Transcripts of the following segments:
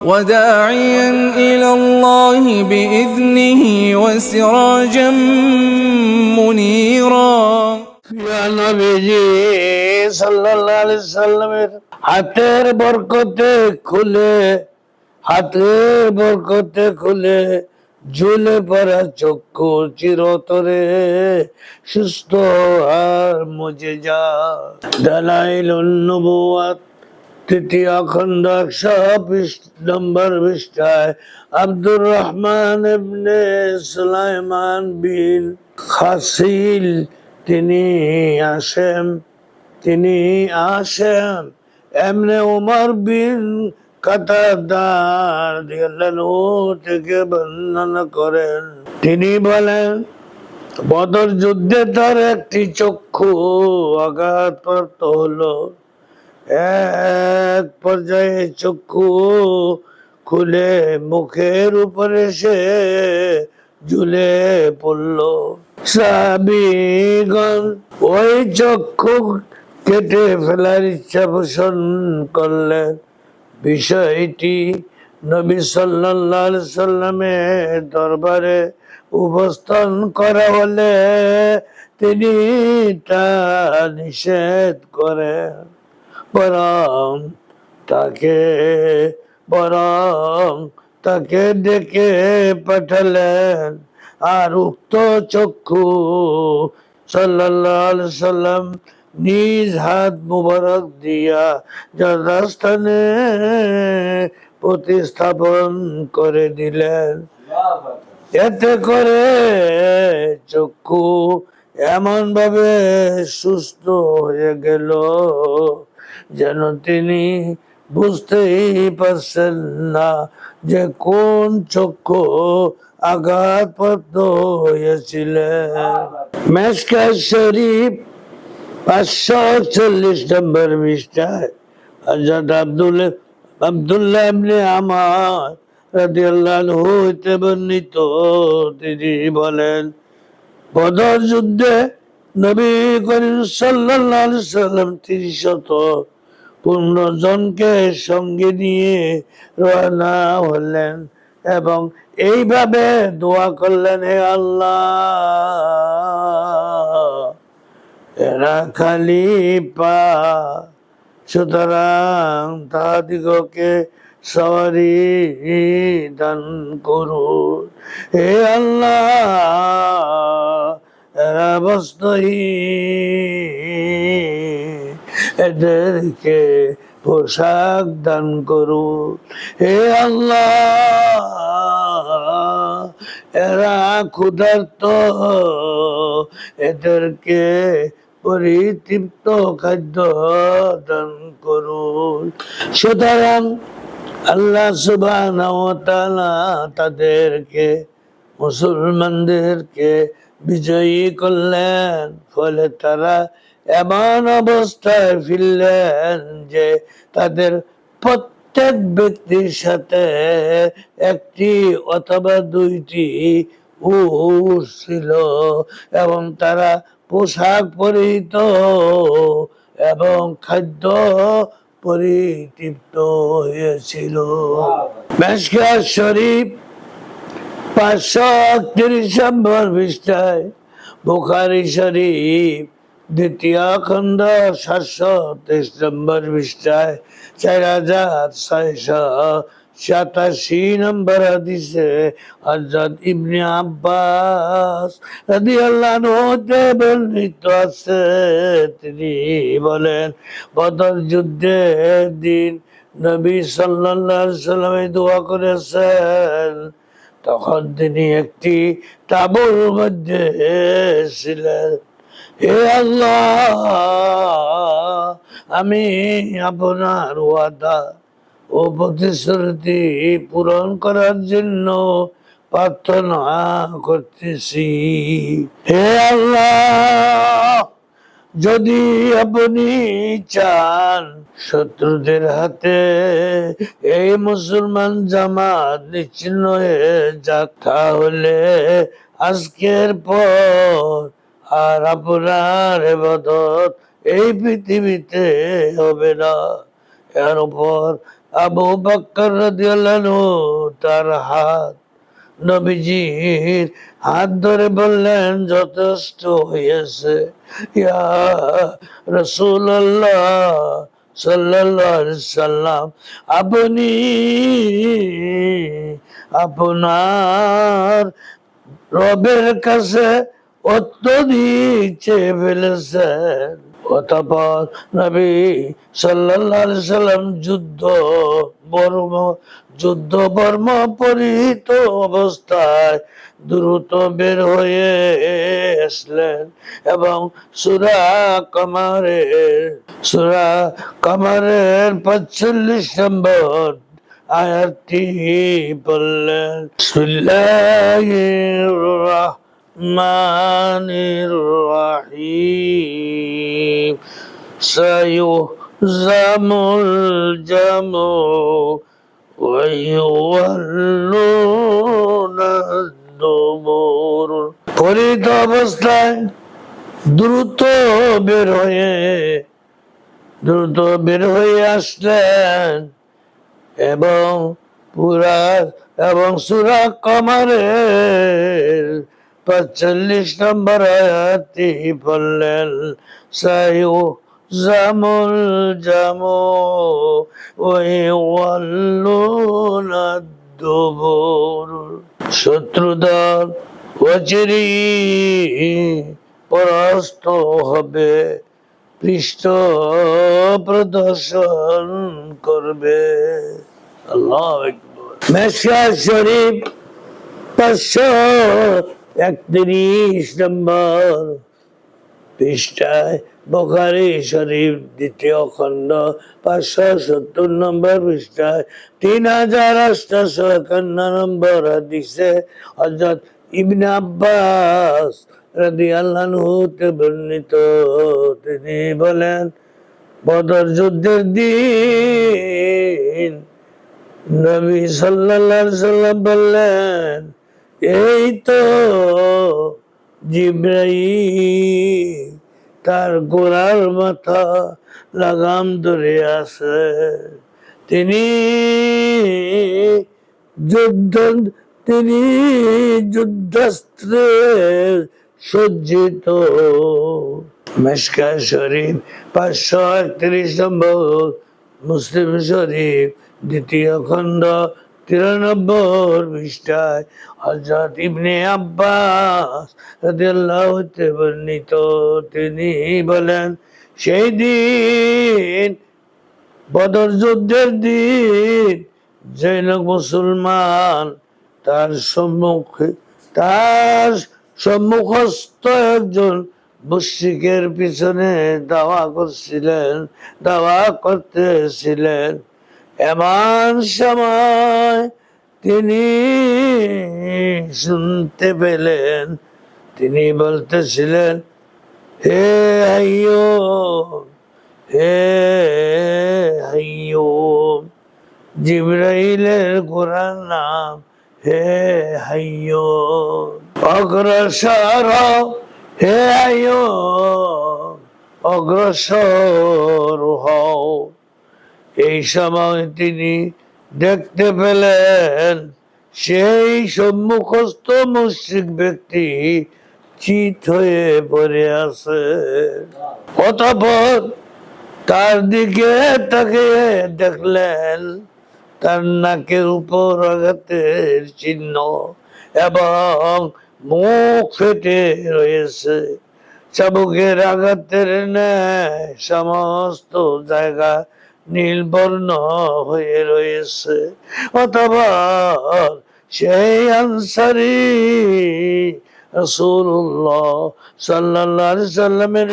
وداعيا إلى الله بإذنه وسراجا منيرا প্রিয় নবীজি সাল্লাল্লাহু আলাইহি সাল্লামের হাতের বরকতে খুলে হাতের বরকতে খুলে ঝুলে পড়া চক্ষু চিরতরে সুস্থ আর মুজে যা দালাইল নবুয়াত তৃতীয় খণ্ড একশো নম্বর পৃষ্ঠায় আব্দুর রহমান ইবনে সুলাইমান বিন খাসিল। তিনি আসেন তিনি আসেন। এমনি উমর বিন কাতাদার থেকে বর্ণনা করেন। তিনি বলেন, বদর যুদ্ধে তার একটি চক্ষু আঘাতপ্রাপ্ত হলো। এক পর্যায়ে চক্ষু খুলে মুখের উপরে সে ঝুলে পড়ল। সাবিগণ ওই চক্ষু কেটে ফেলার ইচ্ছা পোষণ করলেন। বিষয়টি নবী সাল্লাল্লাহু সাল্লামের দরবারে উপস্থান করা হলে তিনি তা নিষেধ করেন। বরং তাকে বরং তাকে ডেকে পাঠালেন। আর উক্ত চক্ষু আলাইহি সাল্লাম নিজ হাত মুবারক দিয়া যথাস্থানে প্রতিস্থাপন করে দিলেন। এতে করে চক্ষু এমন ভাবে সুস্থ হয়ে গেল। যেন তিনি বুঝতেই পারছেন না যে কোন চক্ষু আঘাতপ্রাপ্ত হয়েছিলেন। মেসকা শরীফ পাঁচশো চল্লিশ নম্বর পৃষ্ঠায় হজরত আব্দুল আব্দুল্লাহ ইবনে আমার রাদিয়াল্লাহু হইতে বর্ণিত, তিনি বলেন বদর যুদ্ধে নবী করিম সাল্লাল্লাহু সাল্লাম তিরিশত পনেরো জনকে সঙ্গে নিয়ে রওনা হলেন এবং এইভাবে দোয়া করলেন, হে আল্লাহ। এরা খালি পা, সুতরাং তাহাদিগকে সবারই দান করুন। হে আল্লাহ, এরা বস্ত্রহীন। এদেরকে পোশাক দান করুন। হে আল্লাহ, এরা ক্ষুধার্ত। এদেরকে পরিতৃপ্ত খাদ্য দান করুন। সুতরাং আল্লাহ সুবাহ তাদেরকে, মুসলমানদেরকে বিজয়ী করলেন। ফলে তারা এমন অবস্থায় ফিরলেন যে তাদের প্রত্যেক ব্যক্তির সাথে একটি অথবা দুইটি ছিল এবং তারা পোশাক পরিহিত এবং খাদ্য পরিতৃপ্ত হয়েছিল। মেশকা শরীফ পাঁচশো একত্রিশ নম্বর পৃষ্ঠায় বুখারি শরীফ দ্বিতীয় খণ্ড সাতশো তেইশ নম্বর পৃষ্ঠায় চার হাজার ছয়শো সাতাশি নম্বর হাদিসে হযরত ইবনে আব্বাস রাদিয়াল্লাহু হতে বর্ণিত আছে। তিনি বলেন বদর যুদ্ধের দিন নবী আলাইহি সাল্লাম দোয়া করেছেন। তখন তিনি একটি তাবুর মধ্যে ছিলেন। হে আল্লাহ, আমি আপনার ওয়াদা ও প্রতিশ্রুতি পূরণ করার জন্য প্রার্থনা করতেছি। হে আল্লাহ, যদি আপনি চান শত্রুদের হাতে এই মুসলমান জামাত নিচ্ছিন্ন হয়ে যাক, তাহলে আজকের পর আর আপনার এবাদত এই পৃথিবীতে হবে না। এর উপর আবু বক্কর রাদিয়াল্লাহু তার হাত, নবীজির হাত ধরে বললেন, যথেষ্ট হয়েছে ইয়া রসুল্লাহ সাল্লাল্লাহু সাল্লাম, আপনি আপনার রবের কাছে অত্যধিক নবী সাল্লাম যুদ্ধ বর্ম যুদ্ধ বর্ম পরিহিত অবস্থায় দ্রুত বের হয়ে আসলেন এবং সুরা কামারের সুরা কামারের পঁয়তাল্লিশ নম্বর আয়াতটি বললেন বিসমিল্লাহির রহমানির রহিম সায়ুহজামুল জামু ويولون الدبور পরিত অবস্থায় দ্রুত বের হয়ে দ্রুত বের হয়ে আসলেন এবং পুরা এবং সুরা কমারের পঁয়তাল্লিশ নম্বর আয়াতি বললেন, সায়ু জামুল জামু, ওই ওয়াল্লুনা দুবুর শত্রুদল অচিরি পরাস্ত হবে, পৃষ্ঠ প্রদর্শন করবে। আল্লাহ মেশা শরীফ পাঁচশো একত্রিশ নম্বর পৃষ্ঠায় বখারি শরীফ দ্বিতীয় খণ্ড, পাঁচশো সত্তর নম্বর পৃষ্ঠায়, তিন হাজার আটশো একান্ন নম্বর হাদিসে হজরত ইবনে আব্বাস রাদি আল্লাহ হতে বর্ণিত। তিনি বলেন, বদর যুদ্ধের দিন নবী সাল্লাল্লাহু সাল্লাম বললেন এই তো জিব্রাইল, তার গোড়ার মাথা লাগাম ধরে আছে। তিনি যুদ্ধ, তিনি যুদ্ধাস্ত্রে সজ্জিত। মেশকা শরীফ, পাঁচশো একত্রিশ নম্বর, মুসলিম শরীফ, দ্বিতীয় খণ্ড তিরানব্বই পৃষ্ঠায় হজরত ইবনে আব্বাস রাদিয়াল্লাহু হতে বর্ণিত, তিনি বলেন, সেই দিন বদর যুদ্ধের দিন জৈন মুসলমান তার সম্মুখে, তার সম্মুখস্থ একজন মুশরিকের পিছনে দাওয়া করছিলেন, দাওয়া করতেছিলেন। এমন সময় তিনি শুনতে পেলেন। তিনি বলতেছিলেন, হে আইয়ো হে আইয়ো জিব্রাইলের কোরআন নাম, হে হাইয়ো অগ্রসর হে আইয়ো অগ্রসর হও। এই সময় তিনি দেখতে পেলেন সেই সম্মুখস্থ মুশ্রিক ব্যক্তি চিত হয়ে পড়ে আছে। অতঃপর তার দিকে তাকে দেখলেন তার নাকের উপর আঘাতের চিহ্ন এবং মুখ ফেটে রয়েছে। চাবুকের আঘাতের ন্যায় সমস্ত জায়গা নীলবর্ণ হয়ে রয়েছে, অথবা সেই আনসারি রসুল্লাহ সাল্লাহ সাল্লামের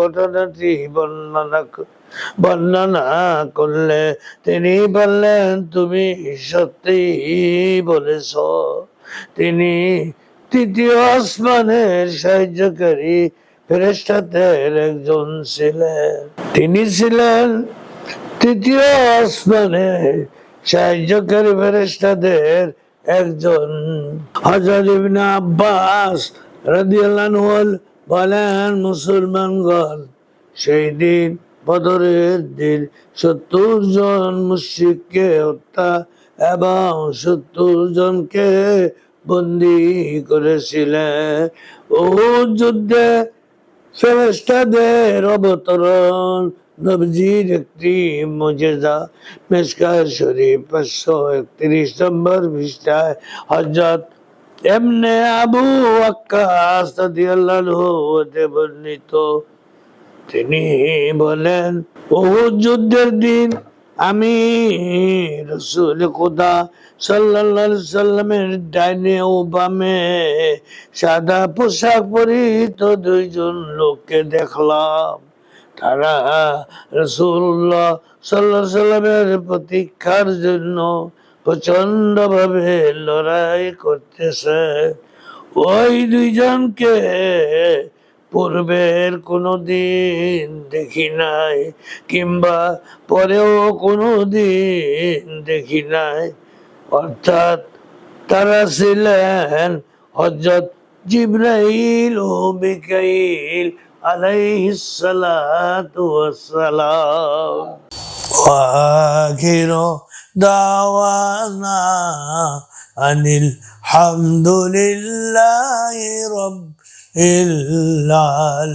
ঘটনাটি বর্ণনা বর্ণনা করলে তিনি বললেন, তুমি সত্যি বলেছ। তিনি তৃতীয় আসমানের সাহায্যকারী ফেরেস্তাদের একজন ছিলেন। তিনি ছিলেন তৃতীয় আসমানের সাহায্যকারী ফেরেস্তাদের একজন। হজরত ইবনে আব্বাস আনহু বলেন, মুসলমানগণ, সেই দিন বদরের দিন সত্তর জন মুশিককে হত্যা এবং সত্তর জনকে বন্দি করেছিলেন। ও যুদ্ধে ফেরেস্তাদের অবতরণ। নবজির একটি মজেদা মেসকার শরীফ পাঁচশো একত্রিশ নম্বর পৃষ্ঠায় হজরত এমনে আবু আকাশ হতে বর্ণিত। তিনি বলেন বহু যুদ্ধের দিন আমি রসুল খোদা আলাইহি সাল্লামের ডাইনে ও বামে সাদা পোশাক পরিহিত দুইজন লোককে দেখলাম। তারা রসুল্লাহ সাল্লাহ সাল্লামের প্রতীক্ষার জন্য প্রচণ্ড ভাবে লড়াই করতেছে। ওই দুইজনকে পূর্বের কোনো দিন দেখি নাই, কিংবা পরেও কোনো দিন দেখি নাই। অর্থাৎ তারা ছিলেন হজরত জিব্রাইল ও মিকাইল আলাইহিসসালাতু ওয়াসসালাম। দাওয়ানা আনিল হামদুলিল্লাহি রব العالمين.